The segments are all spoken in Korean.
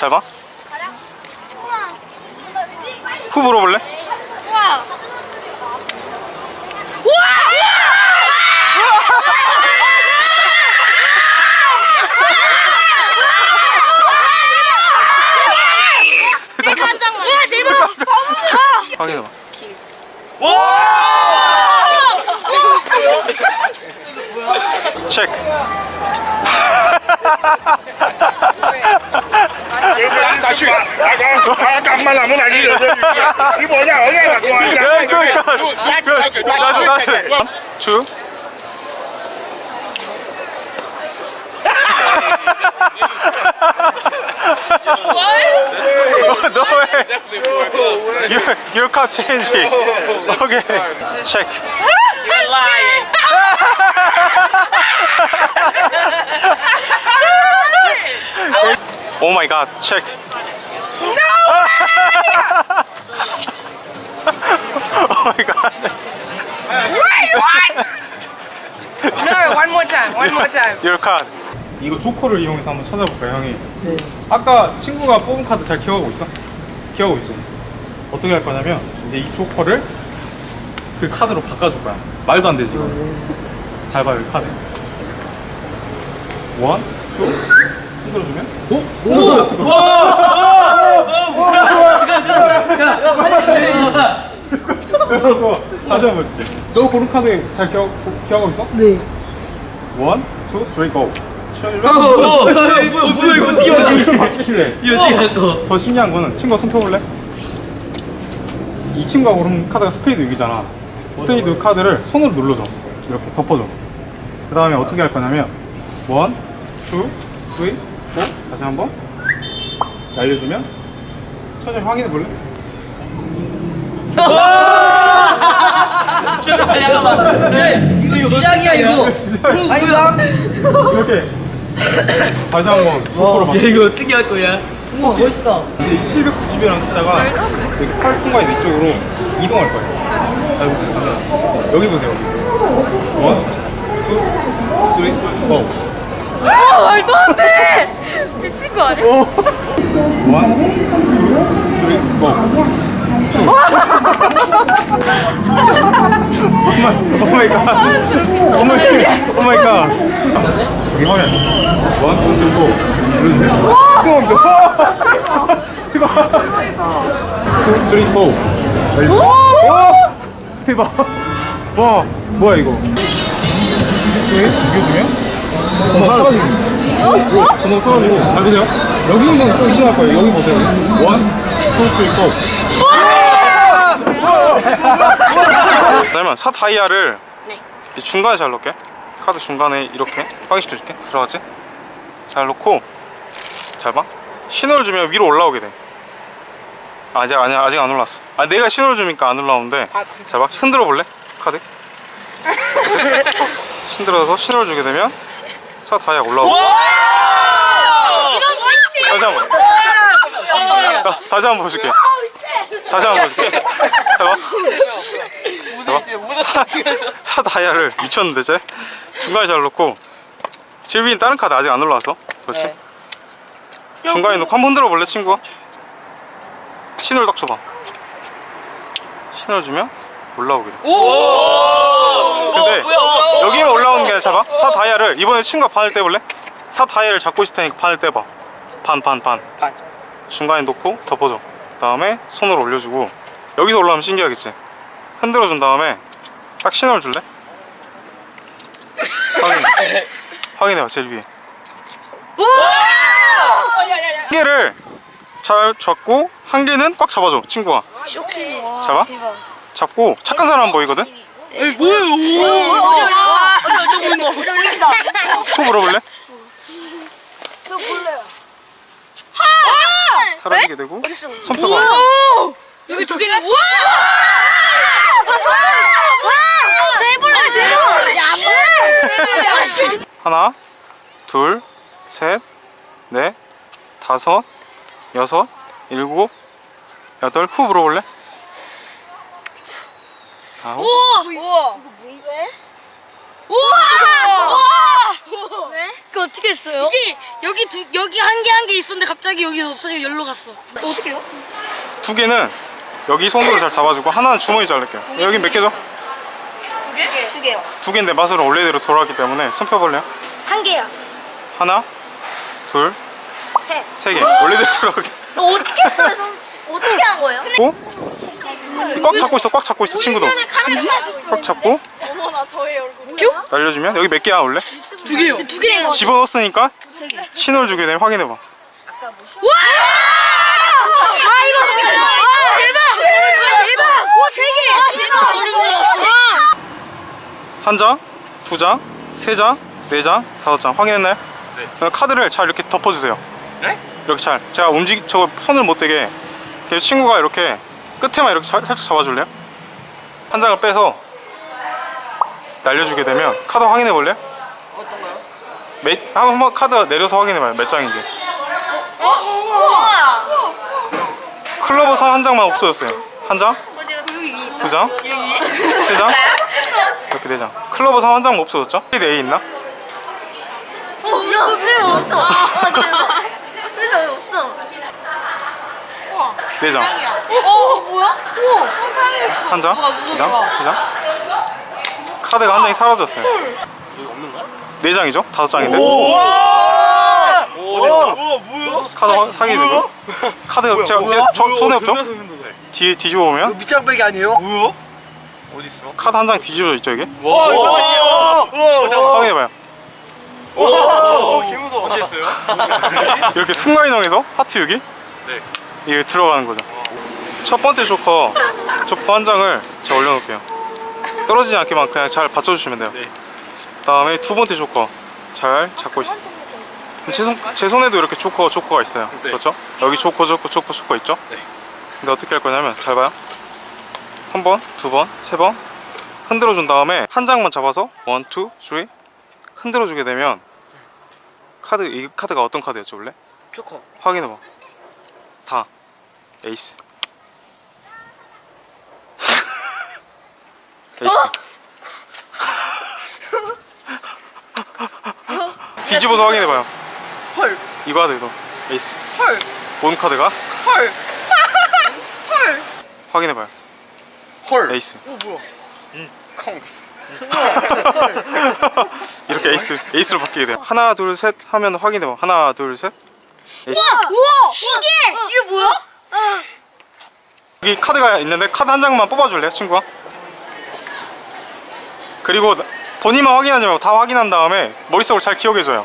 잘 봐. 후 물어볼래? 우와. 확인해봐. 체크. True. what? no way. Your, changing. okay. Check. You're lying. Oh my god. Check. oh my god. No, one more time. One more time. Your card. 이거 조커를 이용해서 한번 찾아볼까요, 형이? 아까 친구가 뽑은 카드 잘 기억하고 있어? 기억하고 있지? 어떻게 할 거냐면 이제 이 조커를 그 카드로 바꿔줄 거야. 말도 안 되지 이거. 잘 봐요, 이 카드. 원, 투, 흔들어주면? 오! 다시 한번 줄게. 너 고른 카드 잘 기억, 기억하고 있어? 네. 원, 투, 쓰리, 고. 어, 뭐야 이거 어떻게 봐? 이거. 이거 어떻게 할 거? 더 신기한 거는 친구가 손 펴볼래? 이 친구가 고른 카드가 스페이드 6이잖아. 스페이드 카드를 손으로 눌러줘. 이렇게 덮어줘. 그 다음에 어떻게 할 거냐면 원, 투, 쓰리, 고. 다시 한번 날려주면 천천히 확인해 볼래? 잠깐만 잠깐만. 네, 이거 지장이야 이거. 아니 이거. 이렇게 다시 한번 막. 야 이거 어떻게 할 거야? 우와 멋있다. 이제 790이라는 숫자가 여기 팔 통과에 이쪽으로 이동할 거예요. 잘 보세요. 여기 보세요. 원, 투, 쓰리, 고. 아 말도 안 돼. 미친 거 아니야? 원, 투, 쓰리, 고. 오마이 갓. 오마이 갓. 오마이 갓. 여기 화면. 원, 투, 쓰리, 고. 눌러주세요. 뜨거운데. 투, 쓰리, 고. 오! 대박. 와, 뭐야 이거? 왜? 이게 중 에? 어, 사라지고. 어? 어? 사라지고. 잘 보세요. 여기 있는 또 이동할 거예요. 여기 보세요. 원, 투, 쓰리, 고. 그러면 사 다이아를 이 중간에 잘 넣을게. 카드 중간에 이렇게 확인시켜줄게. 들어가지? 잘 넣고 잘 봐. 신호를 주면 위로 올라오게 돼. 아직 아니 아직 안 올랐어. 아 내가 신호를 주니까 안 올라오는데. 잘 봐. 흔들어 볼래? 카드. 흔들어서 신호를 주게 되면 사 다이아 올라오고. 다시 한 번. 자, 다시 한번 보여줄게. 다시 한번 보여줄게. 봐봐. 사, 사 다이아를 미쳤는데 쟤 중간에 잘 놓고 질빈 다른 카드 아직 안 올라와서 그렇지 네. 중간에 놓고 한번 흔들어 볼래 친구가 신호를 딱 줘봐 신호를 주면 올라오게 돼 오. 근데 뭐야? 여기만 올라오는 게 아니라 잡아? 사 다이아를 이번에 친구가 반을 떼볼래? 사 다이아를 잡고 있을 테니까 반을 떼봐. 반 반 반. 반. 중간에 놓고 덮어줘. 그 다음에 손으로 올려주고 여기서 올라오면 신기하겠지? 흔들어 준 다음에 딱 신호를 줄래? 확인. 확인해봐 제일 위에. 한 개를 잘 잡고 한 개는 꽉 잡아줘 친구가. 쇼킹. 잡아? 잡고 착한 사람 보이거든? 에이. 어디다? 코 물어볼래? 저 몰라요. 사라지게 되고? 손 펴봐 여기 두 개는 우와! 와, 손! 와! 저 해볼래요, 저 야, 안! 하나 둘셋넷 다섯 여섯 일곱 여덟 후 물어볼래? 아홉 우와! 우와! 왜? 우와! 우와! 왜? 그 어떻게 했어요? 이게 여기 두 여기 한 개 한 개 있었는데 갑자기 여기 없어지고 열로 갔어. 어떻게 해요? 두 개는 여기 손으로 잘 잡아주고 하나는 주머니 자를게요. 여기 몇 개죠? 두 개? 두 개요. 두 개인데 맛으로 원래대로 돌아가기 때문에 손 펴볼래요? 한 개야. 하나, 둘, 셋. 세 개. 원래대로 돌아가기. 너 어떻게 했어요? 손 어떻게 한 거예요? 고? 꽉 잡고 있어, 꽉 잡고 있어, 친구도. 꽉 잡고 어머나 저의 얼굴. 날려주면 여기 몇 개야 원래? 두 개요. 두 개예요. 집어넣었으니까 신호를 주게 되면 확인해봐. 아 이거 진짜. 아 대박. 대박. 와세 개. 대박. 한 장, 두 장, 세 장, 네 장, 다섯 장 확인했나요? 네. 카드를 잘 이렇게 덮어주세요. 네? 이렇게 잘. 제가 움직 저 손을 못 대게. 그 친구가 이렇게 끝에만 이렇게 살- 살짝 잡아줄래요? 한 장을 빼서 날려주게 되면 카드 확인해 볼래요? 어떤 거요? 몇, 한번 카드 내려서 확인해봐요. 몇 장인지. 클로버 선한 장만 없어졌어요. 한 장, 두 장, 세 장, 이렇게 네 장. 클로버 선한 장만 없어졌죠? A 있나? 어, 없어. 없어박. 근데 없어. 네 장. 어 뭐야? 우와 한 장, 두 장, 세 장. 카드가 한 장이 사라졌어요. 네 장이죠? 다섯 장인데. 우와 뭐야? 카드 확- 사기 되죠? 카드 제가, 제가 저, 손에 없죠? 뒤에 뒤집어 보면 밑장빼기 아니에요? 뭐야? 어딨어? 카드 한 장이 뒤집어져 있죠 이게? 와 이상해요 확인해 봐요. 오 개무서워 언제 했어요? 이렇게 순간이동해서 하트 6이 네. 이게 들어가는 거죠. 첫 번째 조커 조커 한 장을 제가 올려놓을게요. 떨어지지 않게만 그냥 잘 받쳐주시면 돼요. 네. 다음에 두 번째 조커 잘 잡고 있어. 그럼 제, 손, 제 손에도 이렇게 조커 조커가 있어요. 네. 그렇죠? 여기 조커 조커 조커 조커 있죠? 네. 근데 어떻게 할 거냐면 잘 봐요. 한 번, 두 번, 세 번 흔들어 준 다음에 한 장만 잡아서 원, 투, 쓰리 흔들어 주게 되면 카드 이 카드가 어떤 카드였죠 원래? 조커. 확인해 봐. 다 에이스. 에이스. 뒤집어서 확인해봐요. 헐. 이거 하드 이거 에이스. 헐. 본 카드가 헐. 헐. 확인해봐요. 헐. 에이스. 어 뭐야? 콩스 이렇게 에이스 에이스로 바뀌게 돼요. 하나 둘 셋 하면 확인해봐. 하나 둘 셋. 에이스. 우와. 신기해. 이게 뭐야? 여기 카드가 있는데 카드 한 장만 뽑아줄래요, 친구가? 그리고 나- 본인만 확인하지 말고 다 확인한 다음에 머릿속으로 잘 기억해줘요.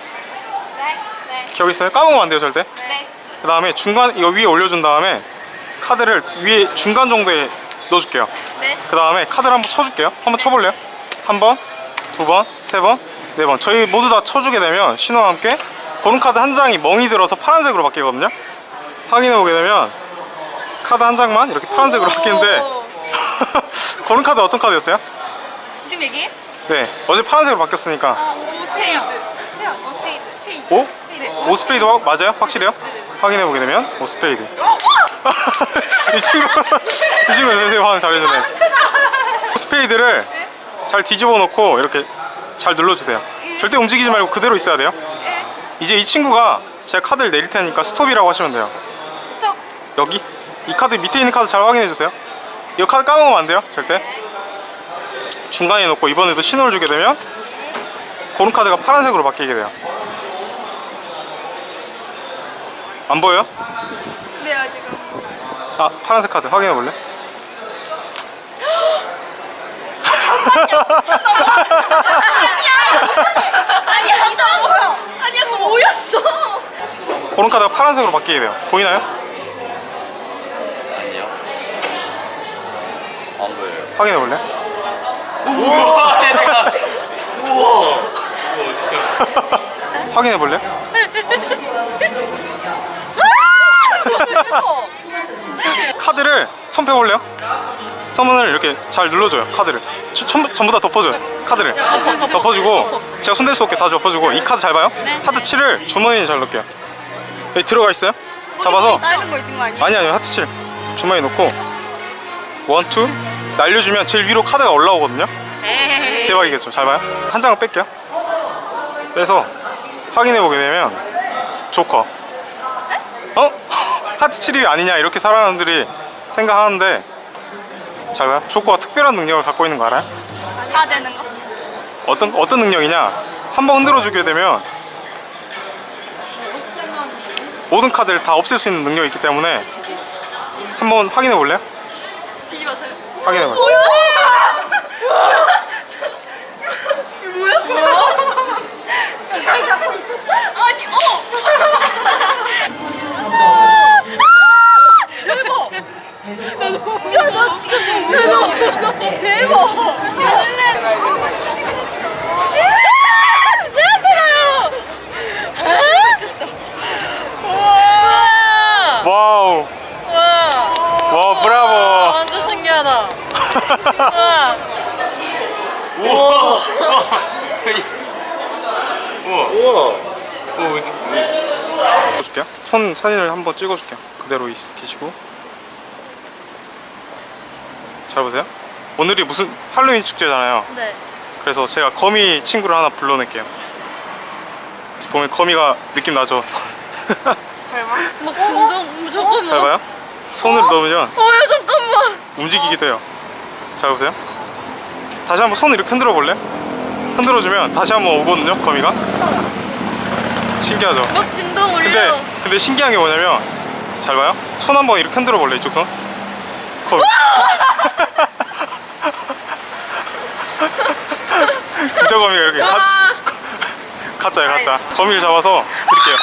기억 있어요? 까먹으면 안 돼요, 절대. 네. 그 다음에 중간 이거 위에 올려준 다음에 카드를 위에 중간 정도에 넣어줄게요. 네. 그 다음에 카드를 한번 쳐줄게요. 한번 쳐볼래요? 한 번, 두 번, 세 번, 네 번. 저희 모두 다 쳐주게 되면 신호와 함께 고른 카드 한 장이 멍이 들어서 파란색으로 바뀌거든요. 확인해 보게 되면 카드 한 장만 이렇게 파란색으로 바뀌는데 고른 카드 어떤 카드였어요? 지금 얘기해? 네, 어제 파란색으로 바뀌었으니까 스페이드. 스페이드. 스페이드. 스페이드. 오? 오스페이드 확- 맞아요? 확실해요? 확인해 보게 되면 오스페이드. 이 친구 이 친구 되게 화는 잘해주네. 오스페이드를 잘 뒤집어 놓고 이렇게 잘 눌러주세요. 절대 움직이지 말고 그대로 있어야 돼요. 이제 이 친구가 제가 카드를 내릴 테니까 스톱이라고 하시면 돼요. 스톱 여기 이 카드 밑에 있는 카드 잘 확인해 주세요. 이 카드 까먹으면 안 돼요, 절대. 중간에 놓고 이번에도 신호를 주게 되면 고른 카드가 파란색으로 바뀌게 돼요. 안 보여요? 네 아직은 아 파란색 카드 확인해 볼래? 아니야. 이상한 아니야. 뭐 오였어. 고른 카드가 파란색으로 바뀌게 돼요. 보이나요 안 보여요 확인해 볼래? 우와 제가 우와. 우와 어떡해. 확인해 볼래? 카드를 손 펴볼래요? 선문을 이렇게 잘 눌러줘요 카드를. 저- 전부, 전부 다 덮어줘요 카드를. 덮어주고 제가 손댈 수 없게 다 덮어주고 이 카드 잘 봐요? 하트 7을 주머니에 잘 넣을게요. 여기 들어가 있어요? 잡아서? 거 있는 거 아니야? 아니 아니 하트 7 주머니에 넣고. 원투 날려주면 제일 위로 카드가 올라오거든요 대박이겠죠 잘 봐요 한 장을 뺄게요 빼서 확인해 보게 되면 조커. 어? 하트 7이 아니냐 이렇게 사람들이 생각하는데 잘 봐요. 조커가 특별한 능력을 갖고 있는 거 알아요? 다 되는 거? 어떤 어떤 능력이냐? 한 번 흔들어 주게 되면 모든 카드를 다 없앨 수 있는 능력이 있기 때문에 한번 확인해 볼래요? 뒤집어서요. 확인해 볼래요? 뭐야? 뭐야? 뭐야? 잘 잡고 있었어? 아니, 어! 무서워! 대박! 야, 나 지금 지금 무서워. 대박! 내한테 가요! 우와! 와우. 와! 와 브라보. 완전 신기하다. 우와! 찍어줄게요. 손 사진을 한번 찍어줄게요. 그대로 있, 계시고. 잘 보세요. 오늘이 무슨 할로윈 축제잖아요. 네. 그래서 제가 거미 친구를 하나 불러낼게요. 보면 거미가 느낌 나죠? 막 진동 잠깐만. 잘 봐요. 손을 넣으면 어 야 잠깐만. 움직이기도 해요. 잘 보세요. 다시 한번 손을 이렇게 흔들어 볼래? 흔들어주면 다시 한번 오거든요, 거미가. 신기하죠? 막 진동 울려. 근데 근데 신기한 게 뭐냐면 잘 봐요. 손 한번 이렇게 흔들어 볼래 이쪽 손. 거미. 진짜 거미가 이렇게 가, 가짜야 가짜. 거미를 잡아서 드릴게요.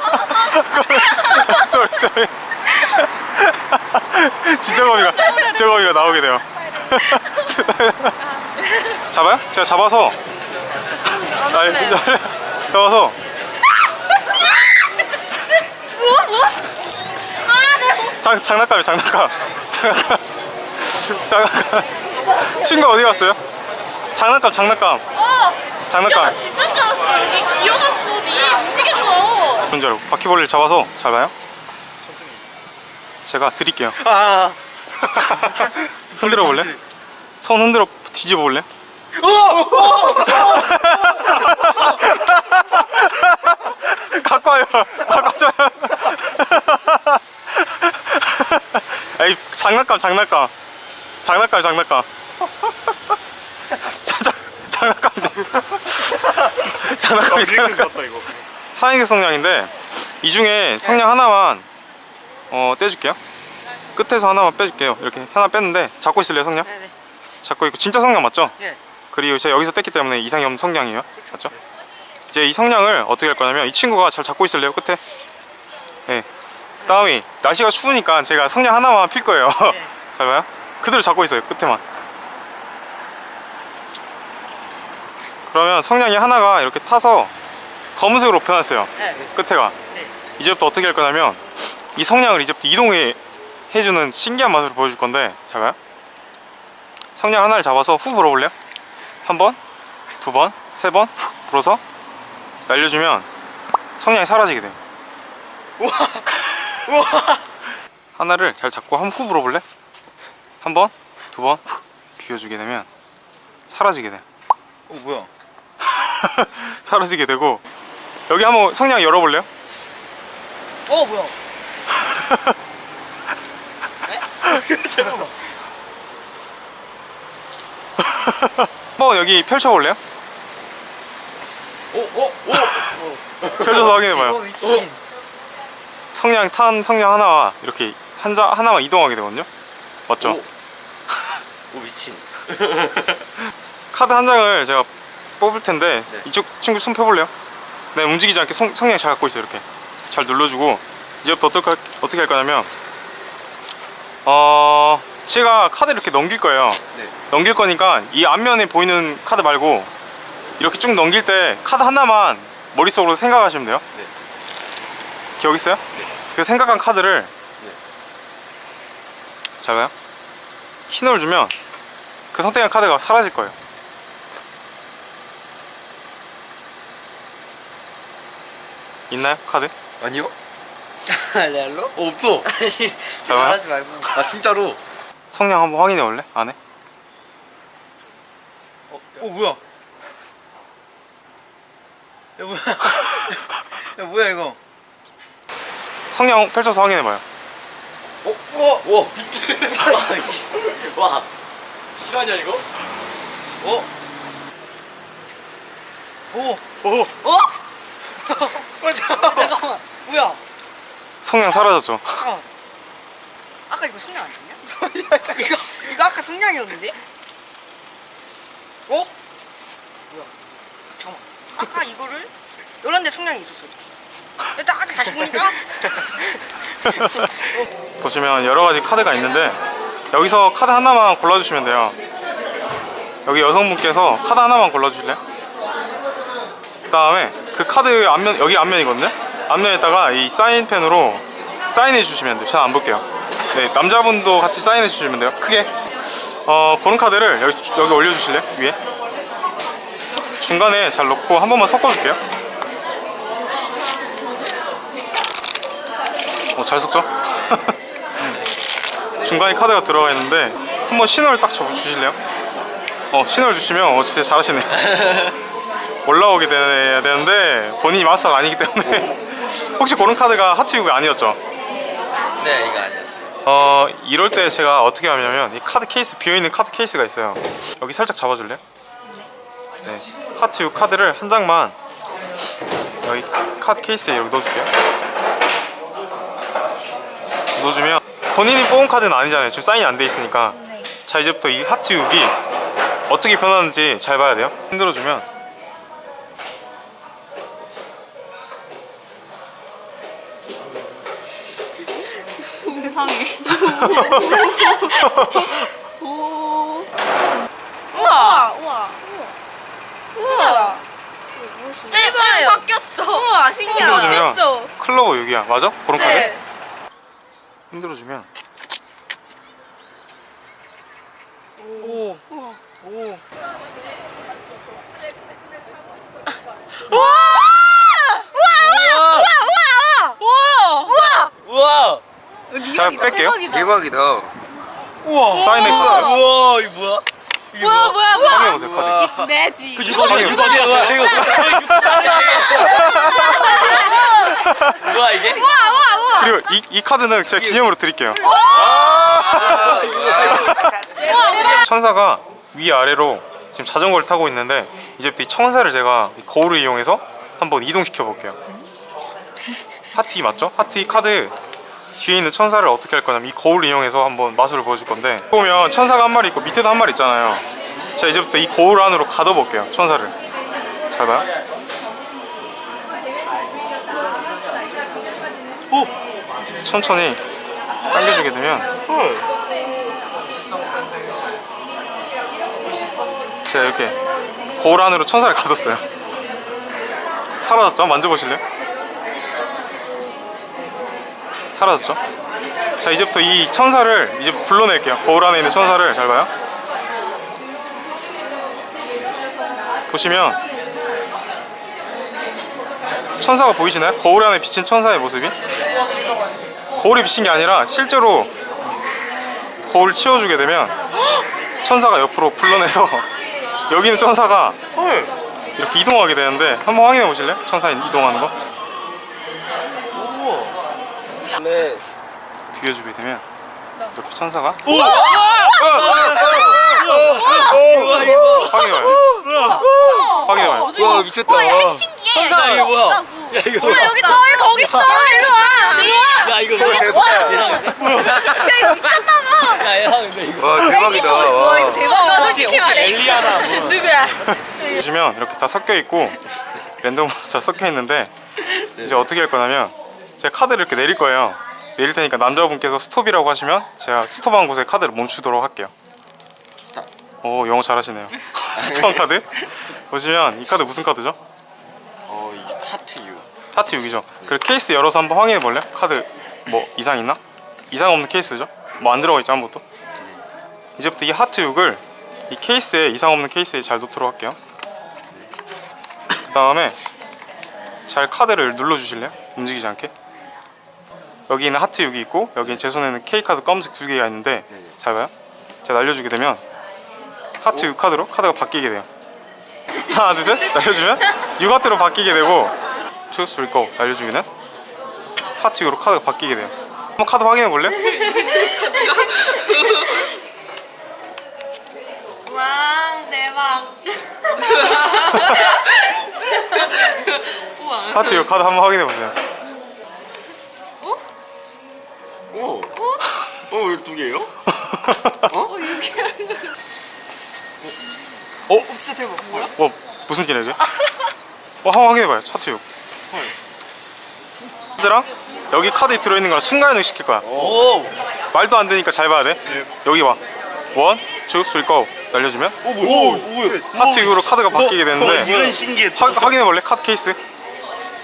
쏘리 쏘리. 진짜 거미가 진짜 거미가 나오게 돼요. 잡아요? 제가 잡아서 아니 잡아서 뭐 뭐? 아 내 장, 장난감이에요 장난감 장난감 장난감 친구 어디 갔어요? 장난감 장난감 어. 장난감 야 진짜인 줄 알았어. 여기 기어갔어. 니 움직였어. 줄 알고 바퀴벌레를 잡아서 잘 봐요 제가 드릴게요. 아. 흔들어 볼래? 손 흔들어 뒤집어 볼래? 갖고 와요. 갖고 와요. 에이 장난감 장난감. 장난감 장난감. 자, 자, 장난감. 장난감이 리액션 장난감 좋았다 이거. 이 중에 성냥 하나만 어 떼줄게요 끝에서 하나만 빼줄게요 이렇게 하나 뺐는데 잡고 있을래요 성냥? 네네. 잡고 있고 진짜 성냥 맞죠? 예. 그리고 제가 여기서 뗐기 때문에 이상이 없는 성냥이에요 맞죠? 이제 이 성냥을 어떻게 할 거냐면 이 친구가 잘 잡고 있을래요 끝에 네 다음이 날씨가 추우니까 제가 성냥 하나만 필 거예요 잘 봐요 그대로 잡고 있어요 끝에만 그러면 성냥이 하나가 이렇게 타서 검은색으로 변했어요 네. 끝에가 네. 이제부터 어떻게 할 거냐면 이 성냥을 이제부터 이동해 해주는 신기한 맛을 보여줄 건데 잘 봐요 성냥 하나를 잡아서 후 불어볼래요? 한 번, 두 번, 세 번 불어서 날려주면 성냥이 사라지게 돼요 우와. 하나를 잘 잡고 한 후 불어볼래? 한 번, 두 번 비워주게 되면 사라지게 돼요 어 뭐야? 사라지게 되고 여기 한번 성냥 열어볼래요? 어 뭐야? 잠깐만. 한번 여기 펼쳐볼래요? 오, 오, 오. 펼쳐서 확인해봐요 어 미친. 성냥 탄 성냥 하나와 이렇게 한자 하나만 이동하게 되거든요. 맞죠? 오. 오 미친. 카드 한 장을 제가 뽑을 텐데 네. 이쪽 친구 손 펴볼래요? 네 움직이지 않게 성, 성냥 잘 갖고 있어요 이렇게 잘 눌러주고 이제부터 어떻게 할, 어떻게 할 거냐면 어 제가 카드 이렇게 넘길 거예요. 네. 넘길 거니까 이 앞면에 보이는 카드 말고 이렇게 쭉 넘길 때 카드 하나만 머릿속으로 생각하시면 돼요. 네. 기억 있어요? 네. 그 생각한 카드를 네. 잘 봐요. 신호를 주면 그 선택한 카드가 사라질 거예요. 있나요? 카드? 아니요? 렐로? 어, 없어. 아니 봐요. 말하지 말고. 아 진짜로. 성냥 한번 확인해 볼래? 안에? 어 뭐야? 야 뭐야? 야 뭐야 이거? 성냥 펼쳐서 확인해 봐요 어? 우와! 와. 와. 실화냐 이거? 어? 오! 오 어? 어 잠깐만. 뭐야? 성냥 사라졌죠 잠깐만. 아까 이거 성냥 아니었냐? 이거 이거 아까 성냥이었는데? 어? 뭐야? 잠깐만. 아까 이거를 열었는데 성냥이 있었어. 일단 아까 다시 보니까 보시면 여러 가지 카드가 있는데 여기서 카드 하나만 골라주시면 돼요. 여기 여성분께서 카드 하나만 골라주실래요? 그 다음에 그 카드 앞면 여기 앞면이거든요. 앞면에다가 이 사인펜으로 사인해 주시면 돼요. 저는 안 볼게요. 네 남자분도 같이 사인해 주시면 돼요. 크게 어 그런 카드를 여기 여기 올려주실래요? 위에 중간에 잘 놓고 한 번만 섞어줄게요. 어, 잘 섞죠? 중간에 카드가 들어가 있는데 한번 신호를 딱 주실래요? 어 신호를 주시면 어 진짜 잘하시네 올라오게 돼야 되는데 본인이 마스터가 아니기 때문에 혹시 그런 카드가 하트유가 아니었죠? 네 이거 아니었어요. 어 이럴 때 제가 어떻게 하냐면 이 카드 케이스 비어있는 카드 케이스가 있어요 여기 살짝 잡아줄래요? 네 하트유 카드를 한 장만 여기 카- 카드 케이스에 여기 넣어줄게요 넣어주면 본인이 뽑은 카드는 아니잖아요 지금 사인이 안 돼 있으니까 자 이제부터 이 하트 6이 어떻게 변하는지 잘 봐야 돼요 흔들어주면 세상에. 오. 우와. 우와. 신기하다. 네, 봐요. 바뀌었어. 우와 신기하다. 흔들어주면 클로버 6이야 맞아? 그런 카드? 네. 흔들어주면 오. 오. 우와. 잘 뺄게요. 대박이다. 우와. 사인의 카드 우와 이거 뭐야? 이게 뭐야? 뭐야 뭐야. 확인해보세요 카드 It's magic. 그 이거 어디야? 이거 어디야? 이거 이거 뭐야 이게? 그리고 이, 이 카드는 제가 기념으로 드릴게요. 천사가 위 아래로 지금 자전거를 타고 있는데 이제부터 이 천사를 제가 이 거울을 이용해서 한번 이동시켜 볼게요. 하트 이 맞죠? 하트 이 카드 뒤에 있는 천사를 어떻게 할 거냐면 이 거울을 이용해서 한번 마술을 보여줄 건데 보면 천사가 한 마리 있고 밑에도 한 마리 있잖아요. 자 이제부터 이 거울 안으로 가둬 볼게요 천사를. 잘 봐요. 천천히 당겨주게 되면. 제가 이렇게 거울 안으로 천사를 가뒀어요. 사라졌죠? 만져보실래요? 사라졌죠? 자 이제부터 이 천사를 이제 불러낼게요 거울 안에 있는 천사를 잘 봐요 보시면 천사가 보이시나요? 거울 안에 비친 천사의 모습이 거울이 비친 게 아니라 실제로 거울을 치워주게 되면 천사가 옆으로 불러내서 여기 있는 천사가 헐. 이렇게 이동하게 되는데 한번 확인해 보실래요? 천사 이동하는 거 네. 비벼주게 되면 이렇게 천사가 우와 이거. 확인해봐요 확인해봐요 와 미쳤다. 와, 야, 신기해. 천사 이거 뭐야? 야 이거 와, 뭐야? 여기 거울 거기 있어. 일로 와. 야 이거 뭐야? 야, 미쳤나 봐. 야 얘랑 근데 이거. 와 대박이다. 와, 이거 대박이야. 솔직히 혹시 말해. 엘리아나 뭐. 누구야? 보시면 이렇게 다 섞여 있고 랜덤으로 다 섞여 있는데 이제 어떻게 할 거냐면 제가 카드를 이렇게 내릴 거예요 내릴 테니까 남자분께서 스톱이라고 하시면 제가 스톱한 곳에 카드를 멈추도록 할게요 스탑. 오 영어 잘하시네요 스톱한 카드 보시면 이 카드 무슨 카드죠? 어, 이 하트 유. 하트 6이죠 그리고 케이스 열어서 한번 확인해 볼래요? 카드 뭐 이상 있나? 이상 없는 케이스죠? 뭐 안 들어가 있죠 아무것도? 이제부터 이 하트 6을 이 케이스에 이상 없는 케이스에 잘 놓도록 할게요 그 다음에 잘 카드를 눌러 주실래요? 움직이지 않게 여기는 하트 6이 있고 여기 제 손에는 K 카드 검은색 두 개가 있는데 잘 봐요. 제가 날려주게 되면 하트 6 카드로 카드가 바뀌게 돼요. 하나 둘 셋. 날려주면 유가트로 바뀌게 되고 초술 거 날려주기는 하트 유로 카드가 바뀌게 돼요. 한번 카드 확인해 볼래? 왕 대박. 하트 유로 카드 한번 확인해 보세요 오. 어, 왜 두 개요? 어 이렇게 하는 거. 어? 진짜 대박 뭐야? 뭐 무슨 기네 이게? 어 한번 확인해봐요 하트 유로 카드랑 여기 카드에 들어있는 거랑 순간이동 시킬 거야 오. 말도 안 되니까 잘 봐야 돼 여기 봐 원, 투, 쓰리, 고 날려주면 오, 뭐, 뭐야? 하트 유로 카드가 바뀌게 되는데 어, 이건 신기했다. 화, 확인해 볼래? 카드 케이스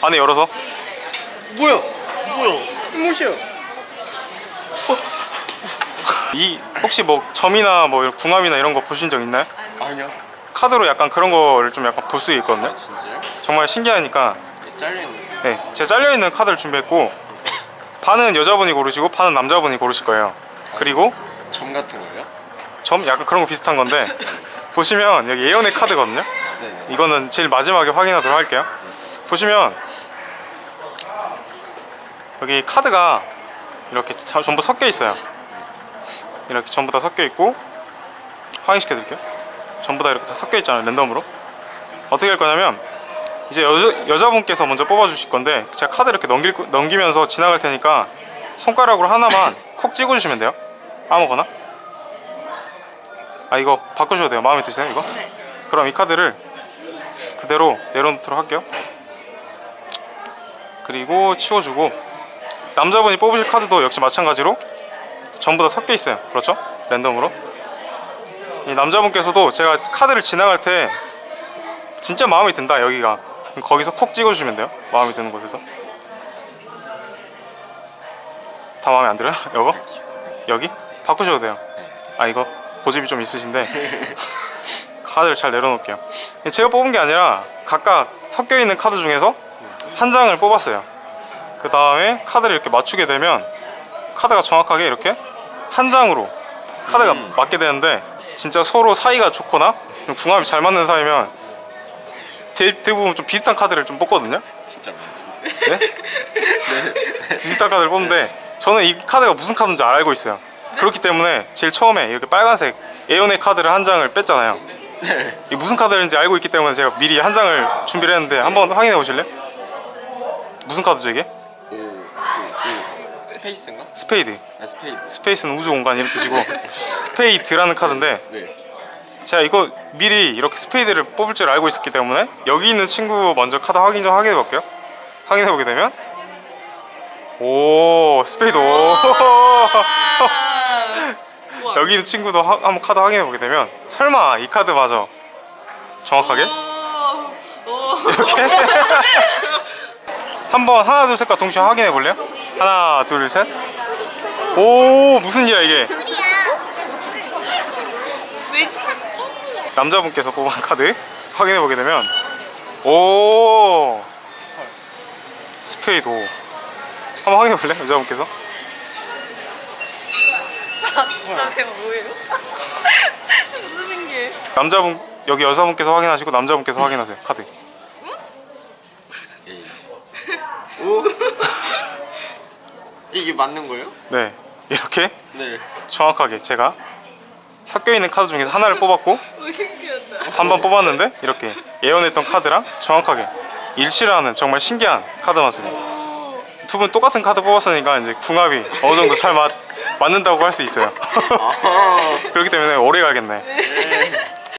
안에 열어서 뭐야? 뭐야? 무엇이야? 이 혹시 뭐 점이나 뭐 이런 궁합이나 이런 거 보신 적 있나요? 아니요. 카드로 약간 그런 거를 좀 약간 볼 수 있거든요. 진짜요? 정말 신기하니까 잘려있네. 네, 제가 잘려 있는 카드를 준비했고 반은 여자분이 고르시고 반은 남자분이 고르실 거예요. 그리고 점 같은 거요? 점 약간 그런 거 비슷한 건데 보시면 여기 예언의 카드거든요. 네네. 이거는 제일 마지막에 확인하도록 할게요. 보시면 여기 카드가 이렇게 자- 전부 섞여 있어요. 이렇게 전부 다 섞여 있고 확인시켜 드릴게요. 전부 다 이렇게 다 섞여 있잖아요. 랜덤으로. 어떻게 할 거냐면 이제 여자, 여자분께서 먼저 뽑아 주실 건데 제가 카드 이렇게 넘길, 거- 넘기면서 지나갈 테니까 손가락으로 하나만 콕 찍어 주시면 돼요. 아무거나. 아 이거 바꾸셔도 돼요. 마음에 드세요 이거? 그럼 이 카드를 그대로 내려놓도록 할게요. 그리고 치워주고 남자분이 뽑으실 카드도 역시 마찬가지로 전부 다 섞여 있어요. 그렇죠? 랜덤으로. 이 남자분께서도 제가 카드를 지나갈 때 진짜 마음에 든다 여기가 거기서 콕 찍어주시면 돼요. 마음에 드는 곳에서. 다 마음에 안 들어요? 여거? 여기? 바꾸셔도 돼요. 아 이거 고집이 좀 있으신데 카드를 잘 내려놓을게요. 제가 뽑은 게 아니라 각각 섞여 있는 카드 중에서 한 장을 뽑았어요. 그 다음에 카드를 이렇게 맞추게 되면 카드가 정확하게 이렇게 한 장으로 카드가 맞게 되는데 진짜 서로 사이가 좋거나 좀 궁합이 잘 맞는 사이면 대, 대부분 좀 비슷한 카드를 좀 뽑거든요. 진짜 네? 비슷한 카드를 뽑는데 저는 이 카드가 무슨 카드인지 알고 있어요. 그렇기 때문에 제일 처음에 이렇게 빨간색 에어의 카드를 한 장을 뺐잖아요. 이 무슨 카드인지 알고 있기 때문에 제가 미리 한 장을 준비를 했는데 한번 확인해 보실래 요? 무슨 카드죠 이게? 오, 스페이스인가? 스페이드. 아, 스페이드. 스페이스는 우주 공간 이런 뜻이고. 스페이드라는 카드인데 네. 제가 이거 미리 이렇게 스페이드를 뽑을 줄 알고 있었기 때문에 여기 있는 친구 먼저 카드 확인 좀 확인해 볼게요. 확인해 보게 되면. 오 스페이드. 오. 여기 있는 친구도 하- 한번 카드 확인해 보게 되면. 설마 이 카드 맞아? 정확하게? 이렇게 한번 하나 둘 셋과 동시에 확인해 볼래요? 하나 둘 셋. 오 무슨 일이야 이게? 왜지? 남자분께서 뽑은 카드 확인해 보게 되면 오 스페이드 오 한번 확인해 볼래? 여자분께서 진짜 대박 뭐예요? 무슨 신기해 남자분 여기 여자분께서 확인하시고 남자분께서 확인하세요 카드 에이. 오. 이게 맞는 거예요? 네 이렇게 네. 정확하게 제가 섞여 있는 카드 중에서 하나를 뽑았고 오 신기하다. 한 번 뽑았는데 이렇게 예언했던 카드랑 정확하게 일치를 하는 정말 신기한 카드 마술이에요. 두 분 똑같은 카드 뽑았으니까 이제 궁합이 어느 정도 잘 맞, 맞는다고 할 수 있어요. 아. 그렇기 때문에 오래 가겠네.